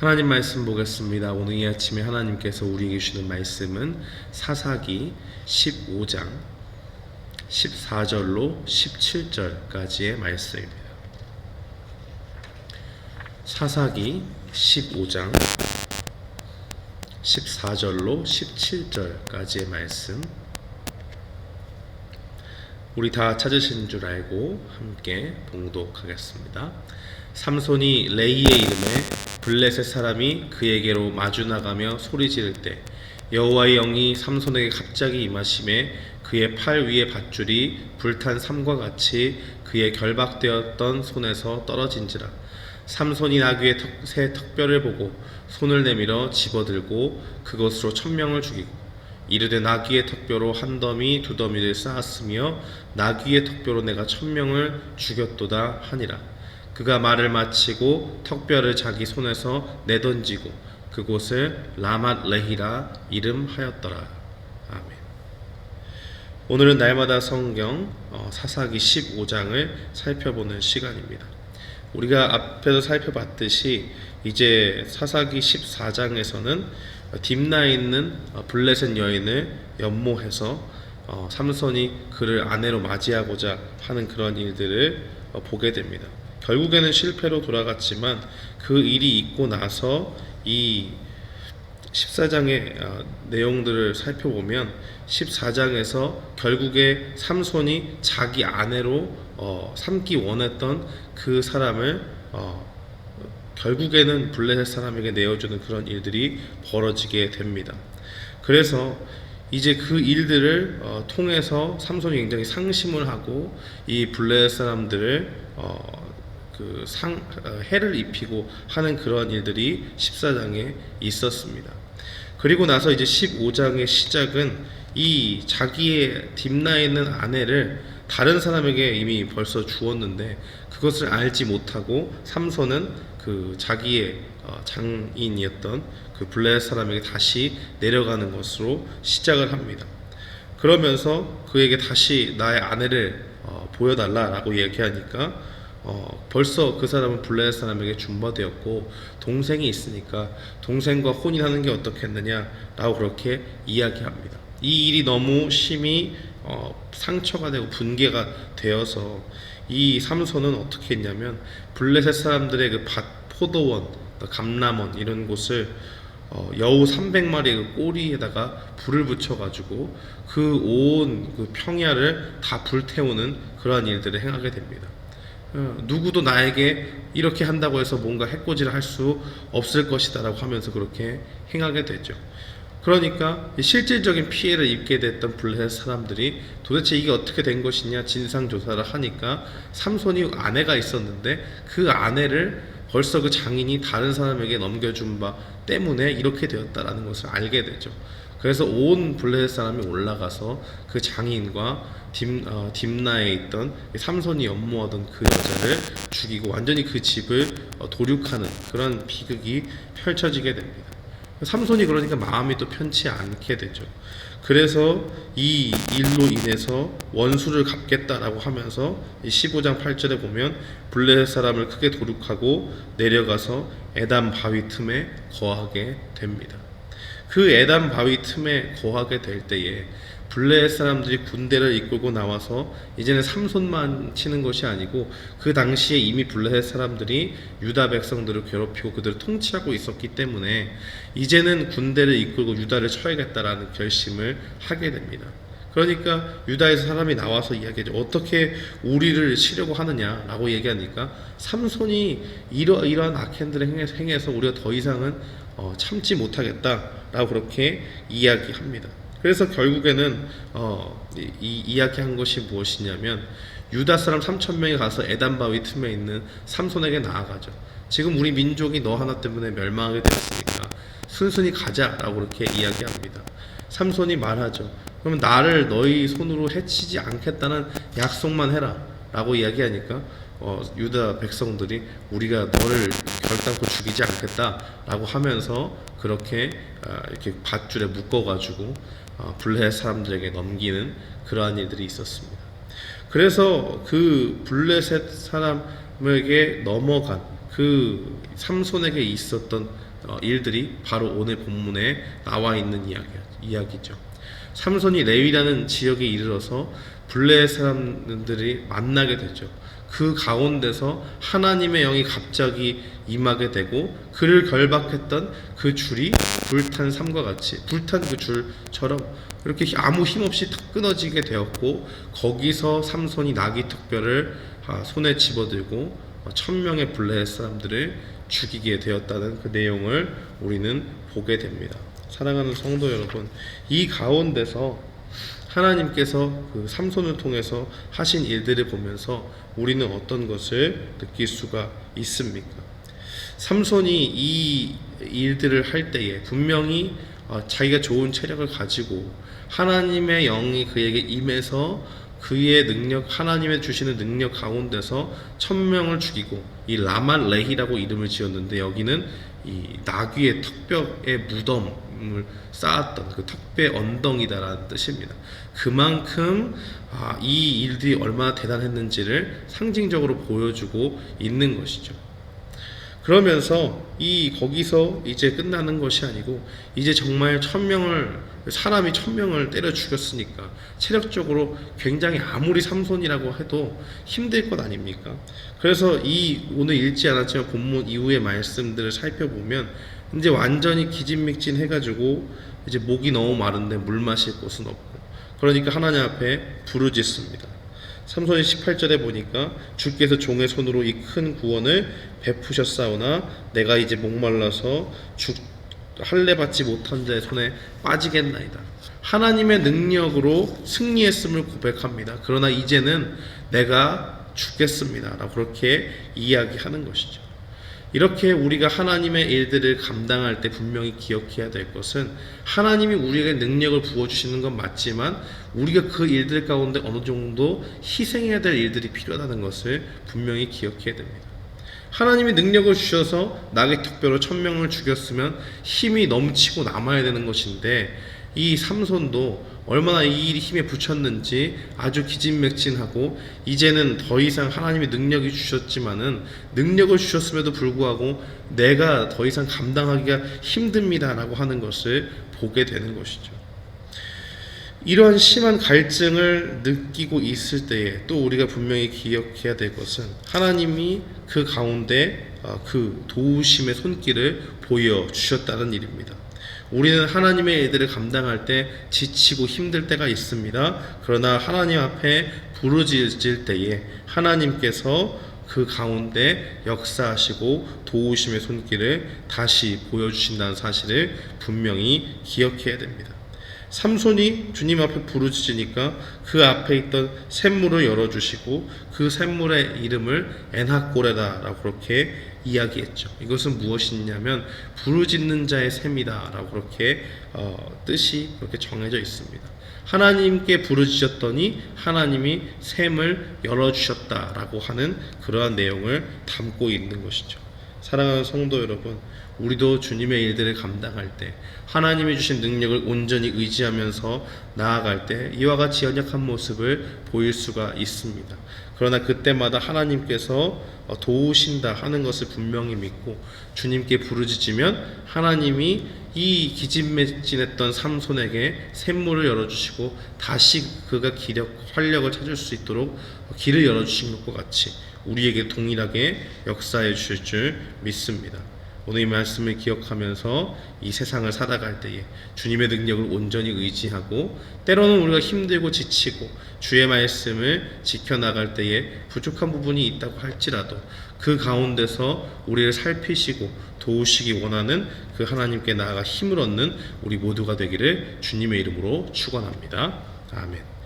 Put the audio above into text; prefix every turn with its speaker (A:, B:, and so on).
A: 하나님 말씀 보겠습니다. 오늘 이 아침에 하나님께서 우리에게 주시는 말씀은 사사기 15장 14절로 17절까지의 말씀입니다. 사사기 15장 14절로 17절까지의 말씀 우리 다 찾으신 줄 알고 함께 봉독하겠습니다. 삼손이 레이의 이름에 블레셋 사람이 그에게로 마주 나가며 소리 지를 때 여호와의 영이 삼손에게 갑자기 임하심에 그의 팔 위에 밧줄이 불탄 삼과 같이 그의 결박되었던 손에서 떨어진지라. 삼손이 나귀의 턱, 새 턱뼈를 보고 손을 내밀어 집어들고 그것으로 천명을 죽이고 이르되 나귀의 턱뼈로 한 더미 두 더미를 쌓았으며 나귀의 턱뼈로 내가 천명을 죽였도다 하니라 그가 말을 마치고 턱뼈를 자기 손에서 내던지고 그곳을 라맛 레히라 이름하였더라. 아멘. 오늘은 날마다 성경 어, 사사기 15장을 살펴보는 시간입니다. 우리가 앞에서 살펴봤듯이 이제 사사기 14장에서는 딥나에 있는 어, 블레셋 여인을 연모해서 어, 삼손이 그를 아내로 맞이하고자 하는 그런 일들을 어, 보게 됩니다. 결국에는 실패로 돌아갔지만 그 일이 있고 나서 이 14장의 어, 내용들을 살펴보면 14장에서 결국에 삼손이 자기 아내로 어, 삼기 원했던 그 사람을 어, 결국에는 블레셋 사람에게 내어주는 그런 일들이 벌어지게 됩니다. 그래서 이제 그 일들을 어, 통해서 삼손이 굉장히 상심을 하고 이 블레셋 사람들을 어, 그 상, 어, 해를 입히고 하는 그런 일들이 14장에 있었습니다. 그리고 나서 이제 15장의 시작은 이 자기의 딥나에 있는 아내를 다른 사람에게 이미 벌써 주었는데 그것을 알지 못하고 삼손은 그 자기의 어, 장인이었던 그 블레셋 사람에게 다시 내려가는 것으로 시작을 합니다. 그러면서 그에게 다시 나의 아내를 어, 보여달라라고 얘기하니까 어, 벌써 그 사람은 블레셋 사람에게 준바되었고 동생이 있으니까 동생과 혼인하는 게 어떻겠느냐라고 그렇게 이야기합니다. 이 일이 너무 심히 어, 상처가 되고 분개가 되어서 이 삼손은 어떻게 했냐면 블레셋 사람들의 그 밭, 포도원, 감람원 이런 곳을 어, 여우 300마리의 그 꼬리에다가 불을 붙여가지고 그 온 그 평야를 다 불태우는 그러한 일들을 행하게 됩니다. 어, 누구도 나에게 이렇게 한다고 해서 뭔가 해코지를 할 수 없을 것이다라고 하면서 그렇게 행하게 되죠. 그러니까 실질적인 피해를 입게 됐던 블레셋 사람들이 도대체 이게 어떻게 된 것이냐 진상 조사를 하니까 삼손이 아내가 있었는데 그 아내를 벌써 그 장인이 다른 사람에게 넘겨준 바 때문에 이렇게 되었다라는 것을 알게 되죠. 그래서 온 블레셋 사람이 올라가서 그 장인과 딥, 어, 딥나에 있던 삼손이 연모하던 그 여자를 죽이고 완전히 그 집을 어, 도륙하는 그런 비극이 펼쳐지게 됩니다. 삼손이 그러니까 마음이 또 편치 않게 되죠. 그래서 이 일로 인해서 원수를 갚겠다라고 하면서 이 15장 8절에 보면 블레셋 사람을 크게 도륙하고 내려가서 에담 바위 틈에 거하게 됩니다. 그 에담 바위 틈에 거하게 될 때에 블레셋 사람들이 군대를 이끌고 나와서 이제는 삼손만 치는 것이 아니고 그 당시에 이미 블레셋 사람들이 유다 백성들을 괴롭히고 그들을 통치하고 있었기 때문에 이제는 군대를 이끌고 유다를 쳐야겠다라는 결심을 하게 됩니다. 그러니까 유다에서 사람이 나와서 이야기하죠. 어떻게 우리를 치려고 하느냐라고 얘기하니까 삼손이 이러, 이러한 악행들을 행해서, 행해서 우리가 더 이상은 어, 참지 못하겠다라고 그렇게 이야기합니다. 그래서 결국에는 어, 이, 이 이야기한 것이 무엇이냐면 유다 사람 3천 명이 가서 에단 바위 틈에 있는 삼손에게 나아가죠. 지금 우리 민족이 너 하나 때문에 멸망하게 되었으니까 순순히 가자라고 그렇게 이야기합니다. 삼손이 말하죠. 그러면 나를 너희 손으로 해치지 않겠다는 약속만 해라 라고 이야기하니까 어, 유다 백성들이 우리가 너를 결단코 죽이지 않겠다라고 하면서 그렇게 어, 이렇게 밧줄에 묶어가지고 어, 블레셋 사람들에게 넘기는 그러한 일들이 있었습니다. 그래서 그 블레셋 사람에게 넘어간 그그 삼손에게 있었던 어, 일들이 바로 오늘 본문에 나와 있는 이야기, 이야기죠. 삼손이 레위라는 지역에 이르러서 블레 사람들이 만나게 되죠. 그 가운데서 하나님의 영이 갑자기 임하게 되고 그를 결박했던 그 줄이 불탄 삼과 같이 불탄 그 줄처럼 이렇게 아무 힘 없이 탁 끊어지게 되었고 거기서 삼손이 나귀 특별을 아, 손에 집어들고 천 명의 블레 사람들을 죽이게 되었다는 그 내용을 우리는 보게 됩니다. 사랑하는 성도 여러분, 이 가운데서 하나님께서 그 삼손을 통해서 하신 일들을 보면서 우리는 어떤 것을 느낄 수가 있습니까? 삼손이 이 일들을 할 때에 분명히 어, 자기가 좋은 체력을 가지고 하나님의 영이 그에게 임해서 그의 능력 하나님의 주시는 능력 가운데서 천 명을 죽이고 이 라만 레히라고 이름을 지었는데 여기는 이 나귀의 턱뼈의 무덤 을 쌓았던 그 턱뼈 언덩이다라는 뜻입니다. 그만큼 아, 이 일들이 얼마나 대단했는지를 상징적으로 보여주고 있는 것이죠. 그러면서 이 거기서 이제 끝나는 것이 아니고 이제 정말 천 명을 사람이 천 명을 때려 죽였으니까 체력적으로 굉장히 아무리 삼손이라고 해도 힘들 것 아닙니까? 그래서 이 오늘 읽지 않았지만 본문 이후의 말씀들을 살펴보면 이제 완전히 기진맥진 해가지고 이제 목이 너무 마른데 물 마실 곳은 없고 그러니까 하나님 앞에 부르짖습니다. 삼손이 18절에 보니까 주께서 종의 손으로 이 큰 구원을 베푸셨사오나 내가 이제 목말라서 죽 할례 받지 못한 자의 손에 빠지겠나이다. 하나님의 능력으로 승리했음을 고백합니다. 그러나 이제는 내가 죽겠습니다 라고 그렇게 이야기하는 것이죠. 이렇게 우리가 하나님의 일들을 감당할 때 분명히 기억해야 될 것은 하나님이 우리에게 능력을 부어주시는 건 맞지만 우리가 그 일들 가운데 어느 정도 희생해야 될 일들이 필요하다는 것을 분명히 기억해야 됩니다. 하나님이 능력을 주셔서 나귀 특별로 천명을 죽였으면 힘이 넘치고 남아야 되는 것인데 이 삼손도 얼마나 이 힘에 붙였는지 아주 기진맥진하고 이제는 더 이상 하나님이 능력이 주셨지만은 능력을 주셨음에도 불구하고 내가 더 이상 감당하기가 힘듭니다라고 하는 것을 보게 되는 것이죠. 이러한 심한 갈증을 느끼고 있을 때에 또 우리가 분명히 기억해야 될 것은 하나님이 그 가운데 어, 그 도우심의 손길을 보여 주셨다는 일입니다. 우리는 하나님의 일들을 감당할 때 지치고 힘들 때가 있습니다. 그러나 하나님 앞에 부르짖을 때에 하나님께서 그 가운데 역사하시고 도우심의 손길을 다시 보여주신다는 사실을 분명히 기억해야 됩니다. 삼손이 주님 앞에 부르짖으니까 그 앞에 있던 샘물을 열어주시고 그 샘물의 이름을 엔하꼬레다라고 그렇게 이야기했죠. 이것은 무엇이냐면 부르짖는 자의 샘이다라고 그렇게 어, 뜻이 그렇게 정해져 있습니다. 하나님께 부르짖었더니 하나님이 샘을 열어주셨다라고 하는 그러한 내용을 담고 있는 것이죠. 사랑하는 성도 여러분, 우리도 주님의 일들을 감당할 때 하나님이 주신 능력을 온전히 의지하면서 나아갈 때 이와 같이 연약한 모습을 보일 수가 있습니다. 그러나 그때마다 하나님께서 도우신다 하는 것을 분명히 믿고 주님께 부르짖으면 하나님이 이 기진맥진했던 삼손에게 샘물을 열어주시고 다시 그가 기력 활력을 찾을 수 있도록 길을 열어주신 것과 같이 우리에게 동일하게 역사해 주실 줄 믿습니다. 오늘 이 말씀을 기억하면서 이 세상을 살아갈 때에 주님의 능력을 온전히 의지하고 때로는 우리가 힘들고 지치고 주의 말씀을 지켜나갈 때에 부족한 부분이 있다고 할지라도 그 가운데서 우리를 살피시고 도우시기 원하는 그 하나님께 나아가 힘을 얻는 우리 모두가 되기를 주님의 이름으로 축원합니다. 아멘.